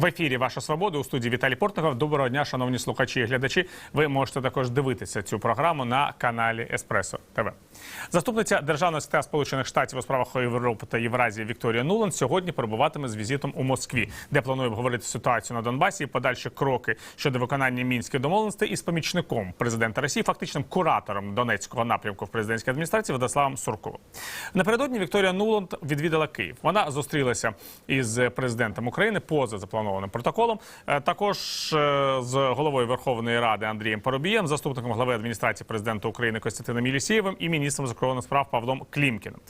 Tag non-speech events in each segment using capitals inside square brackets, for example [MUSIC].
В ефірі Ваша Свобода у студії Віталій Портников. Доброго дня, шановні слухачі і глядачі. Ви можете також дивитися цю програму на каналі Еспресо ТВ. Заступниця державного секретаря Сполучених Штатів у справах Європи та Євразії Вікторія Нуланд сьогодні перебуватиме з візитом у Москві, де планує обговорити ситуацію на Донбасі і подальші кроки щодо виконання мінських домовленостей із помічником президента Росії, фактичним куратором Донецького напрямку в президентській адміністрації Владиславом Сурковим. Напередодні Вікторія Нуланд відвідала Київ. Вона зустрілася із президентом України поза запланованим протоколом. Е, Також е, з головою Верховної Ради Андрієм Парубієм, заступником глави адміністрації президента України Костянтином Єлісєєвим і міністром закордонних справ Павлом Клімкіним.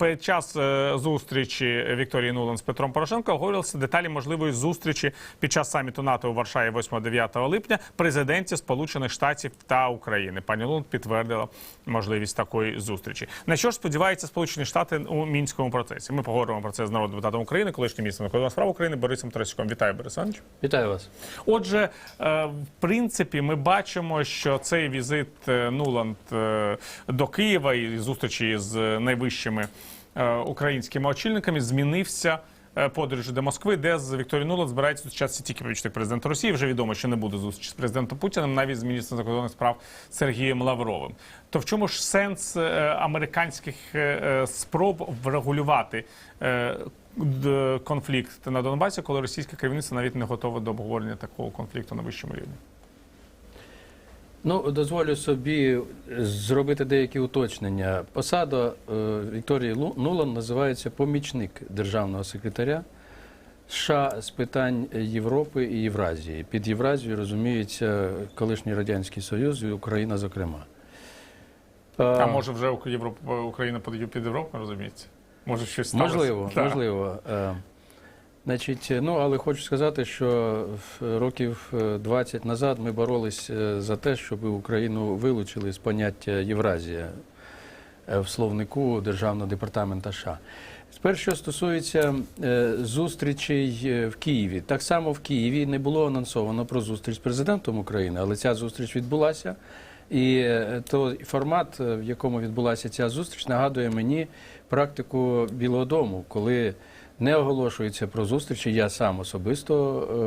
Під час е, зустрічі Вікторії Нуланд з Петром Порошенко оговорювалися деталі можливої зустрічі під час саміту НАТО у Варшаві 8-9 липня президентів Сполучених Штатів та України. Пані Нуланд підтвердила можливість такої зустрічі. На що ж сподіваються Сполучені Штати у мінському процесі? Ми поговоримо про це з народним депутатом України, колишнім міністром закордонних справ України Борисом Тарасюком. Вітаю, Борис Іванович. Вітаю вас. Отже, е, в принципі, ми бачимо, що цей візит е, Нуланд до Києва і зустрічі з найвищими е, українськими очільниками змінився. е, Подорожі до Москви, де з Вікторією Нуланд збирається зустрічатися тільки помічник президента Росії. Вже відомо, що не буде зустрічі з президентом Путіним, навіть з міністром закордонних справ Сергієм Лавровим. То в чому ж сенс е, американських спроб врегулювати конфлікт на Донбасі, коли російське керівництво навіть не готове до обговорення такого конфлікту на вищому рівні? Ну, дозволю собі зробити деякі уточнення. Посада е, Вікторії Нулан називається помічник державного секретаря США з питань Європи і Євразії. Під Євразією розуміється колишній Радянський Союз і Україна, зокрема. Е, А може вже Європа Україна під Європу, розуміється? Може щось сталося? Можливо, можливо. Е, Значить, ну але хочу сказати, що в- років е, 20 назад ми боролись е, за те, щоб Україну вилучили з поняття Євразія е, в словнику Державного департаменту США. Тепер, що стосується е, зустрічей е, в Києві, так само в Києві не було анонсовано про зустріч з президентом України, але ця зустріч відбулася. І е, той формат, е, в якому відбулася ця зустріч, нагадує мені практику Білого Дому, коли не оголошується про зустрічі. Я сам особисто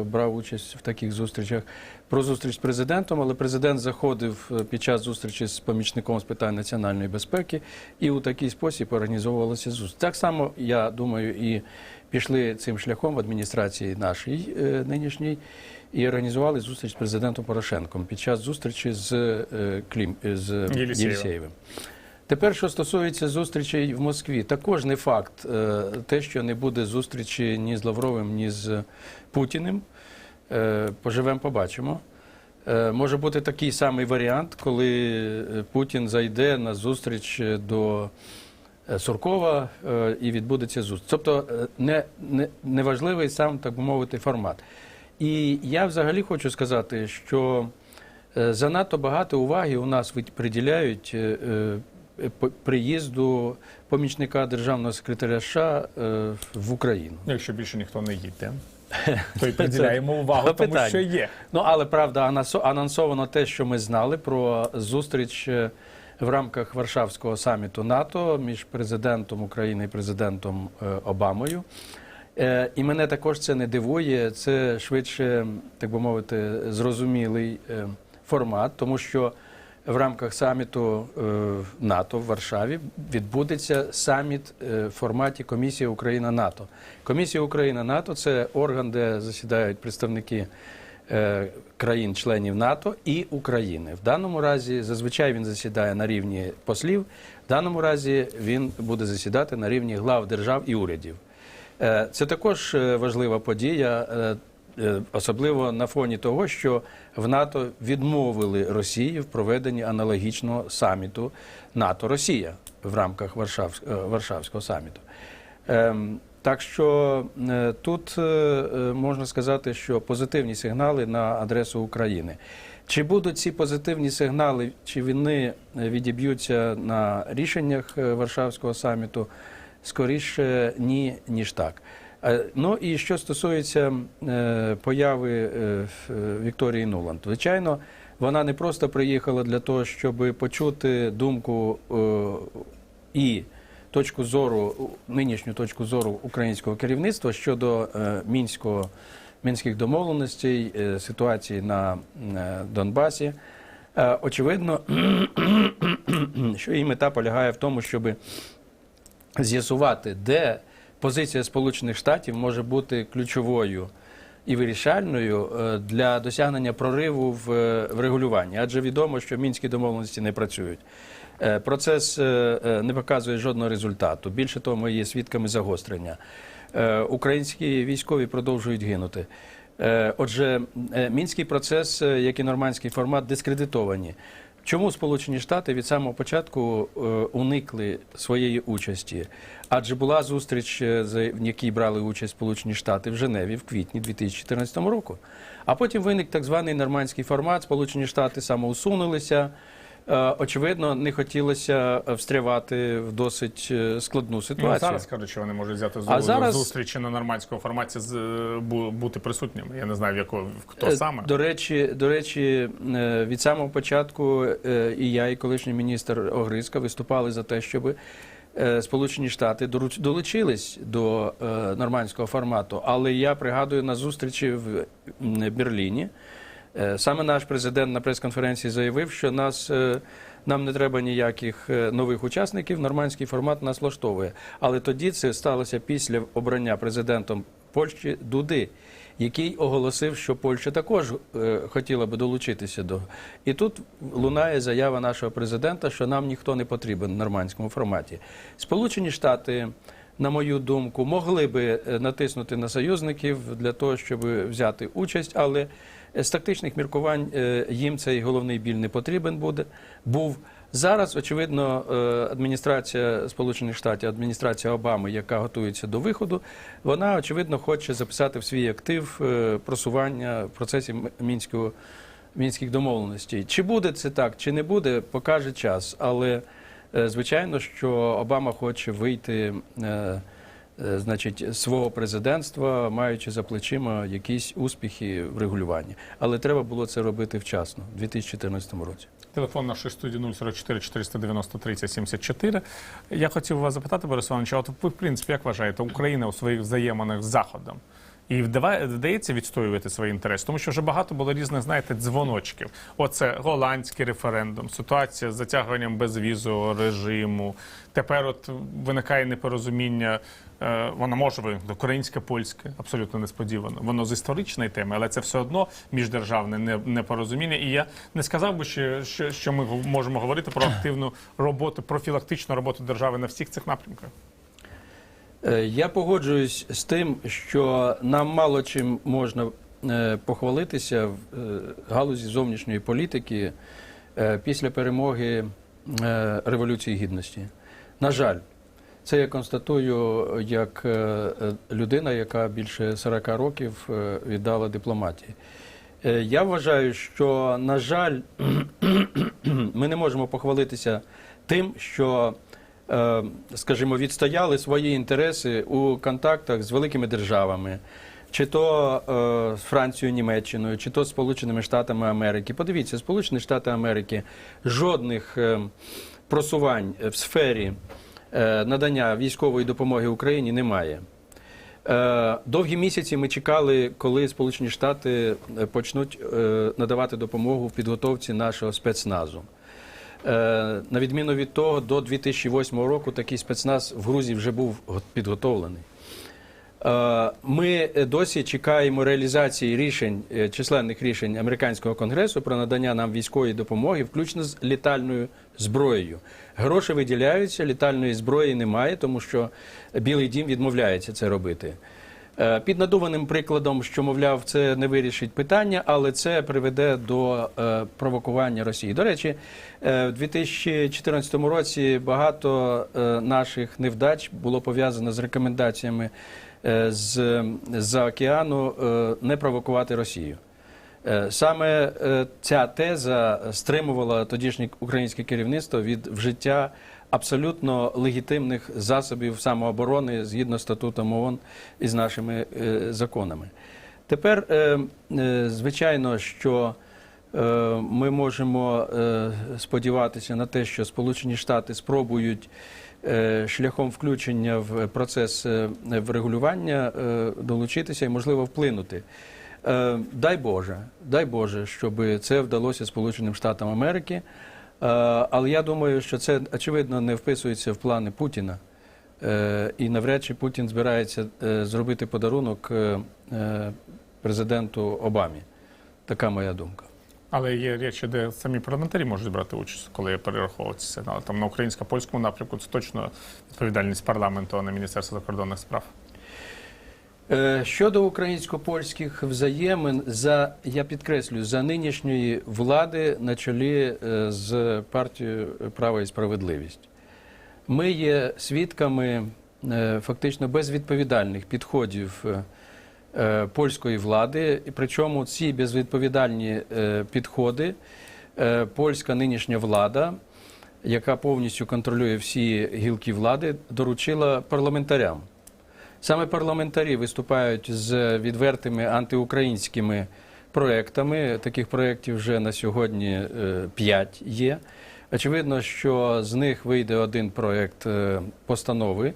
е, брав участь в таких зустрічах. Про зустріч з президентом, але президент заходив е, під час зустрічі з помічником з питань національної безпеки, і у такий спосіб організовувалася зустріч. Так само, я думаю, і пішли цим шляхом в адміністрації нашій е, нинішній і організували зустріч з президентом Порошенком під час зустрічі з Клім з Єлісєєвим. Тепер, що стосується зустрічей в Москві, також не факт е, те, що не буде зустрічі ні з Лавровим, ні з Путіним. Е, Поживемо, побачимо. Е, Може бути такий самий варіант, коли Путін зайде на зустріч до Суркова і відбудеться зустріч. Тобто е, не, не, неважливий сам, так мовити, формат. І я взагалі хочу сказати, що занадто багато уваги у нас приділяють приїзду помічника державного секретаря США е, в Україну. Якщо більше ніхто не їде, [LAUGHS] то й приділяємо увагу, тому питання. що є. Ну але правда, анонсо- анонсовано те, що ми знали про зустріч е, в рамках Варшавського саміту НАТО між президентом України і президентом е, Обамою. Е, І мене також це не дивує. Це швидше, так би мовити, зрозумілий е, формат, тому що в рамках саміту е, НАТО в Варшаві відбудеться саміт е, в форматі Комісія Україна НАТО. Комісія Україна НАТО це орган, де засідають представники е, країн-членів НАТО і України. В даному разі зазвичай він засідає на рівні послів. В даному разі він буде засідати на рівні глав держав і урядів. Це також важлива подія, особливо на фоні того, що в НАТО відмовили Росії в проведенні аналогічного саміту НАТО-Росія в рамках Варшав, е, Варшавського саміту. Ем, Так що е, тут е, е, можна сказати, що позитивні сигнали на адресу України. Чи будуть ці позитивні сигнали, чи вони е, відіб'ються на рішеннях е, Варшавського саміту? Скоріше ні, ніж так. Е, Ну і що стосується е, появи е, Вікторії Нуланд, звичайно, вона не просто приїхала для того, щоб почути думку і точку зору, нинішню точку зору українського керівництва щодо мінського мінських домовленостей, ситуації на Донбасі. Очевидно, [CLEARS THROAT] що її мета полягає в тому, щоб з'ясувати, де позиція Сполучених Штатів може бути ключовою і вирішальною е, для досягнення прориву в, е, в регулюванні. Адже відомо, що мінські домовленості не працюють. Е, Процес не показує жодного результату. Більше того, ми є свідками загострення. Українські військові продовжують гинути. Отже, мінський процес, як і нормандський формат, дискредитовані. Чому Сполучені Штати від самого початку е, уникли своєї участі? Адже була зустріч, е, в якій брали участь Сполучені Штати в Женеві в квітні 2014 року. А потім виник так званий нормандський формат. Сполучені Штати самоусунулися. Е, Очевидно, не хотілося встрявати в досить е, складну Ну, ситуацію. зараз кажуть, що вони можуть взяти з зараз- зустрічі на нормандському форматі з е, бути присутніми. Я не знаю, в якого хто Е, саме. До речі, до речі, е, від самого початку е, і я, і колишній міністр Огризка виступали за те, щоб е, Сполучені Штати долучились до е, нормандського формату. Але я пригадую на зустрічі в Берліні. Е, Саме наш президент на прес-конференції заявив, що нас. е, Нам не треба ніяких е, нових учасників. Нормандський формат нас влаштовує. Але тоді це сталося після обрання президентом Польщі Дуди, який оголосив, що Польща також хотіла би долучитися до. І тут лунає заява нашого президента, що нам ніхто не потрібен в нормандському форматі. Сполучені Штати. На мою думку, могли би натиснути на союзників для того, щоб взяти участь, але з тактичних міркувань е, їм цей головний біль не потрібен буде. Був зараз, очевидно, е, адміністрація Сполучених Штатів, адміністрація Обами, яка готується до виходу, вона очевидно хоче записати в свій актив е, просування в процесі мінського мінських домовленостей. Чи буде це так, чи не буде, покаже час. Але звичайно, що Обама хоче вийти. Е, Значить, свого президентства, маючи за плечима якісь успіхи в регулюванні, але треба було це робити вчасно, у 2014 році. Телефон нашої студії 044 490 30 74. Я хотів вас запитати, Борис Іванович, а от ви, в принципі, як вважаєте, Україна у своїх взаєминах з Заходом? І вдається відстоювати свої інтереси, тому що вже багато було різних, знаєте, дзвоночків. Оце голландський референдум, ситуація з затягуванням безвізового режиму. Тепер от виникає непорозуміння. е, Воно може виникнути українське, польське, абсолютно несподівано. Воно з історичної теми, але це все одно міждержавне непорозуміння. І я не сказав би, що, що ми можемо говорити про активну роботу, профілактичну роботу держави на всіх цих напрямках. Е, Я погоджуюсь з тим, що нам мало чим можна е, похвалитися в е, галузі зовнішньої політики після перемоги Революції Гідності. На жаль, це я констатую як людина, яка більше 40 років віддала дипломатії. Я вважаю, що, на жаль, [CLEARS THROAT] ми не можемо похвалитися тим, що, скажімо, відстояли свої інтереси у контактах з великими державами, чи то е, з Францією, Німеччиною, чи то з Сполученими Штатами Америки. Подивіться, Сполучені Штати Америки жодних е, просувань в сфері е, надання військової допомоги Україні немає. Е, Довгі місяці ми чекали, коли Сполучені Штати е, почнуть е, надавати допомогу в підготовці нашого спецназу. Е, На відміну від того, до 2008 року такий спецназ в Грузії вже був го- підготовлений. Е, Ми досі чекаємо реалізації рішень, е, численних рішень американського конгресу про надання нам військової допомоги, включно з літальною зброєю. Гроші виділяються, літальної зброї немає, тому що Білий Дім відмовляється це робити. Е, Під надуманим прикладом, що мовляв, це не вирішить питання, але це приведе до е, провокування Росії. До речі, е, в 2014 році багато наших невдач було пов'язано з рекомендаціями з за океану не провокувати Росію. Саме ця теза стримувала тодішнє українське керівництво від вжиття абсолютно легітимних засобів самооборони згідно статутом ООН і з нашими е, законами. Тепер, е, е, звичайно, що ми можемо сподіватися на те, що Сполучені Штати спробують шляхом включення в процес врегулювання долучитися і, можливо, вплинути. Дай Боже, дай Боже, щоб це вдалося Сполученим Штатам Америки. Е, Але я думаю, що це очевидно не вписується в плани Путіна. Е, І навряд чи Путін збирається е, зробити подарунок президенту Обамі. Така моя думка. Але є речі, де самі парламентарі можуть брати участь, коли перераховуються сигнали. Там на українсько-польському напрямку це точно відповідальність парламенту, а не Міністерства закордонних справ. Е, Щодо українсько-польських взаємин, за я підкреслюю, за нинішньої влади на чолі е, з партією Право і справедливість. Ми є свідками е, фактично безвідповідальних підходів польської влади, і причому ці безвідповідальні підходи польська нинішня влада, яка повністю контролює всі гілки влади, доручила парламентарям. Саме парламентарі виступають з відвертими антиукраїнськими проектами. Таких проєктів вже на сьогодні е, п'ять є. Очевидно, що з них вийде один проєкт е, постанови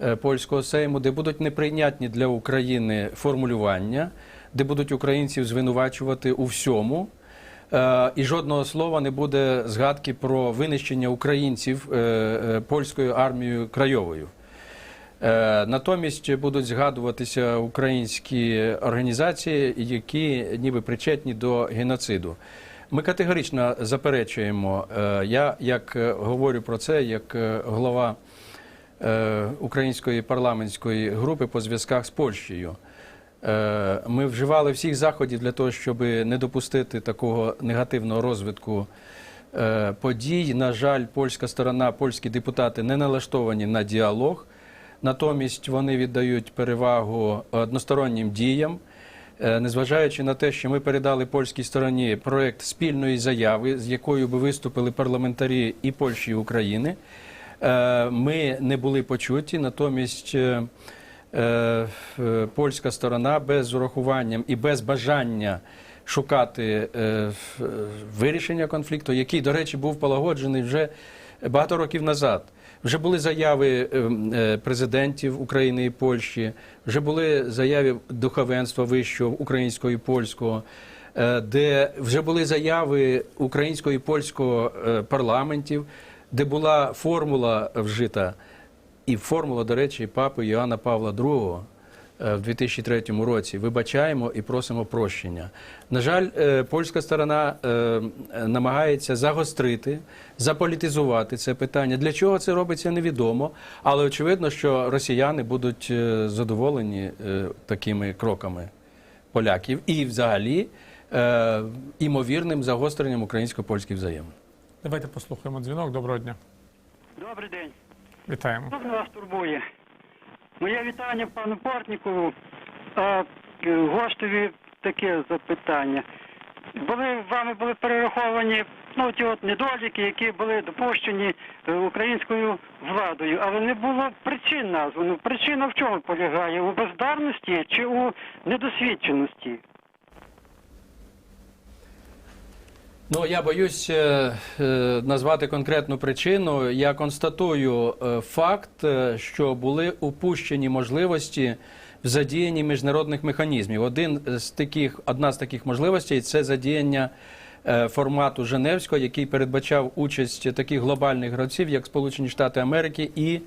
е, польського сейму, де будуть неприйнятні для України формулювання, де будуть українців звинувачувати у всьому. І жодного слова не буде згадки про винищення українців польською армією крайовою. Е, Натомість будуть згадуватися українські організації, які ніби причетні до геноциду. Ми категорично заперечуємо. е, Я як е, говорю про це, як голова української парламентської групи по зв'язках з Польщею. Ми вживали всіх заходів для того, щоб не допустити такого негативного розвитку подій. На жаль, польська сторона, польські депутати не налаштовані на діалог. Натомість вони віддають перевагу одностороннім діям, Е, незважаючи на те, що ми передали польській стороні проект спільної заяви, з якою би виступили парламентарі і Польщі і України. Е, Ми не були почуті, натомість е, польська сторона без урахуванням і без бажання шукати вирішення конфлікту, який, до речі, був полагоджений вже багато років назад. Вже були заяви ем, е, президентів України і Польщі, вже були заяви духовенства вищого українського і польського, е, де вже були заяви українського і польського е, парламентів, де була формула вжита, і формула, до речі, папи Йоанна Павла II в 2003 році. Вибачаємо і просимо прощення. На жаль, е, польська сторона е, е, намагається загострити, заполітизувати це питання. Для чого це робиться, невідомо. Але очевидно, що росіяни будуть е, задоволені е, такими кроками поляків і, взагалі, е, імовірним загостренням українсько-польських взаємин. Давайте послухаємо дзвінок. Доброго дня. Добрий день. Вітаємо. Що вас турбує? Моє вітання пану Портнікову, а е, гостеві таке запитання. Були вами були перераховані ну, ті от недоліки, які були допущені е, українською владою, але не було причин названо. Причина в чому полягає? У бездарності чи у недосвідченості? Ну, я боюсь е, е, назвати конкретну причину. Я констатую е, факт, що були упущені можливості в задіянні міжнародних механізмів. Один з таких, одна з таких можливостей це задіяння формату Женевського, який передбачав участь таких глобальних гравців, як Сполучені Штати Америки і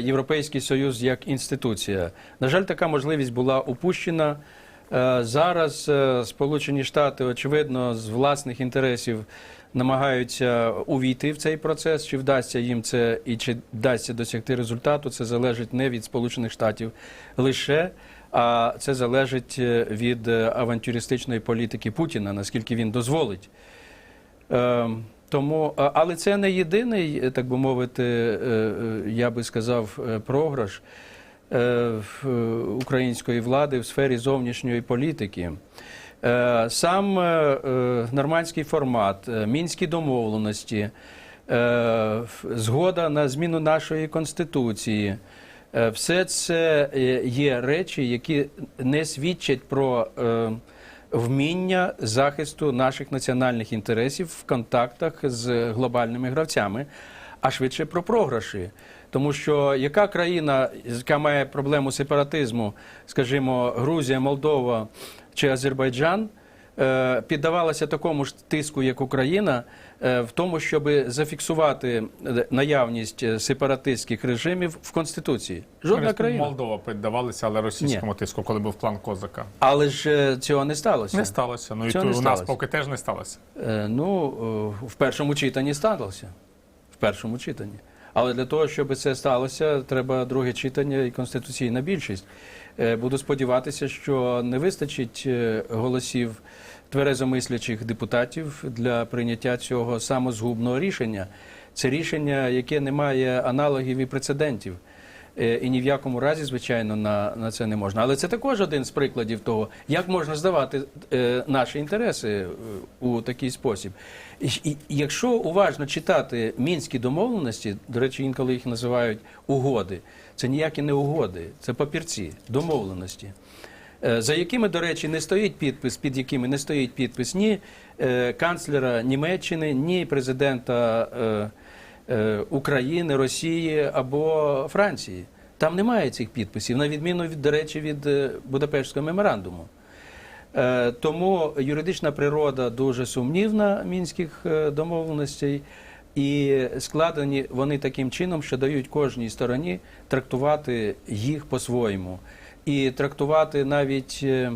Європейський Союз як інституція. На жаль, така можливість була упущена. Е, Зараз е, Сполучені Штати, очевидно, з власних інтересів намагаються увійти в цей процес. Чи вдасться їм це і чи вдасться досягти результату, це залежить не від Сполучених Штатів лише, а це залежить е, від авантюристичної політики Путіна, наскільки він дозволить. Тому, але це не єдиний, так би мовити, я би сказав, програш української влади в сфері зовнішньої політики. Е, Сам е, е, нормандський формат, е, мінські домовленості, е, згода на зміну нашої конституції. Е, Все це е, є речі, які не свідчать про е, вміння захисту наших національних інтересів в контактах з глобальними гравцями. а швидше про програші. Тому що яка країна, яка має проблему сепаратизму, скажімо, Грузія, Молдова чи Азербайджан, е, піддавалася такому ж тиску, як Україна, е, в тому, щоб зафіксувати наявність сепаратистських режимів в Конституції. Жодна Республіка країна. Молдова піддавалися, але російському тиску, коли був план Козака. Але ж е, цього не сталося. Не сталося. Ну і Цього у нас поки теж не сталося. Ну, в першому читанні сталося. В першому читанні. Але для того, щоб це сталося, треба друге читання і конституційна більшість. Е, Буду сподіватися, що не вистачить е, голосів тверезомислячих депутатів для прийняття цього самозгубного рішення. Це рішення, яке не має аналогів і прецедентів. Е, І ні в якому разі, звичайно, на, на це не можна. Але це також один з прикладів того, як можна здавати е, наші інтереси е, у такий спосіб. І, якщо уважно читати мінські домовленості, до речі, інколи їх називають угоди, це ніякі не угоди, це папірці, домовленості. За якими, до речі, не стоїть підпис, під якими не стоїть підпис ні канцлера Німеччини, ні президента України, Росії або Франції. Там немає цих підписів, на відміну від, до речі, від е, Будапештського меморандуму. Е, Тому юридична природа дуже сумнівна мінських е, домовленостей, і складені вони таким чином, що дають кожній стороні трактувати їх по-своєму, і трактувати навіть е, е,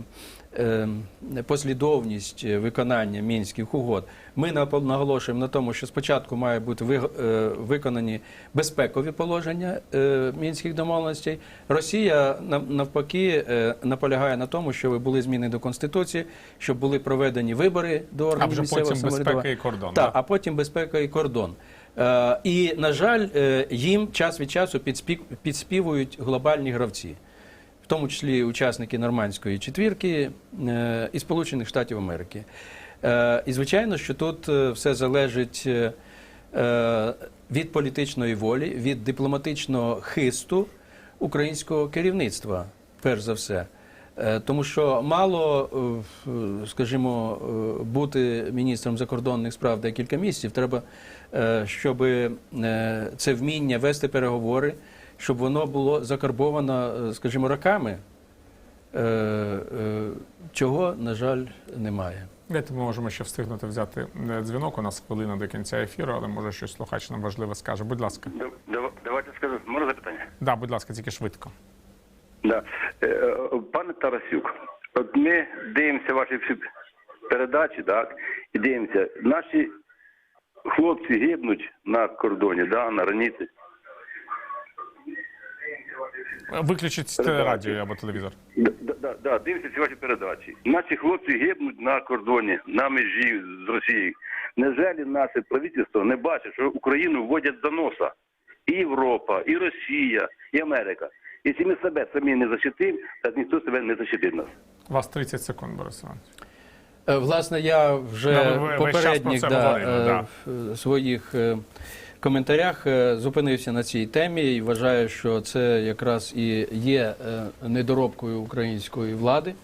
послідовність е, виконання мінських угод. Ми наголошуємо на тому, що спочатку мають бути е, виконані безпекові положення е, мінських домовленостей. Росія навпаки наполягає на тому, щоб були зміни до конституції, щоб були проведені вибори до А органів вже місцевого потім безпека і кордон. Так, а потім безпека і кордон. І, на жаль, їм час від часу підспів- підспівують глобальні гравці, тому числі учасники нормандської четвірки е, і Сполучених Штатів Америки. Е, і звичайно, що тут е, все залежить від політичної волі, від дипломатичного хисту українського керівництва, перш за все. Тому що мало, скажімо, бути міністром закордонних справ декілька місяців. Треба, щоб це вміння вести переговори, щоб воно було закарбовано, е, скажімо, роками, е, е, чого, на жаль, немає. Давайте ми можемо ще встигнути взяти дзвінок. У нас хвилина до кінця ефіру, але може щось слухач нам важливе скаже. Будь ласка. Дав- дав- Давайте скажу, можна запитання? Да, будь ласка, тільки швидко. Да. Пане Тарасюк, от ми дивимося ваші всі передачі, так, і дивимося, наші хлопці гибнуть на кордоні, да, на границі. Виключіть радіо або телевізор. Да, да, да, да, дивимося ці ваші передачі. Наші хлопці гибнуть на кордоні, на межі з Росією. Неужели наше правительство не бачить, що Україну вводять за носа? І Європа, і Росія, і Америка. Якщо ми себе самі не защитимо, так ніхто себе не защитить нас. У вас 30 секунд, Борис Іванович. Е, Власне, я вже Да, ви- ви про попередніх це да, говорили, е, да. своїх е, коментарях е, зупинився на цій темі і вважаю, що це якраз і є е, недоробкою української влади.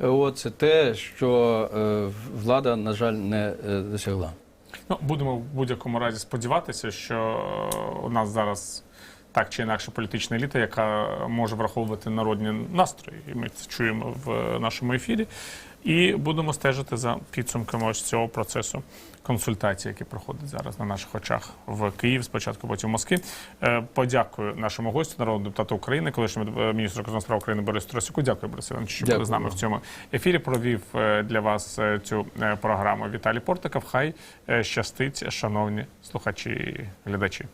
Е, От це те, що влада, на жаль, не досягла. Ну, будемо в будь-якому разі сподіватися, що у нас зараз так чи інакше політична еліта, яка може враховувати народні настрої, і ми це чуємо в нашому ефірі. І будемо стежити за підсумками ось цього процесу консультації, який проходить зараз на наших очах в Київ, спочатку потім в Москві. Е, Подякую нашому гостю, народному депутату України, колишньому е, міністру закордонних справ України Борису Тарасюку. Дякую, Борис Іванович, що були з нами в цьому ефірі. Провів е, для вас цю програму Віталій Портиков. Хай щастить, шановні слухачі і глядачі.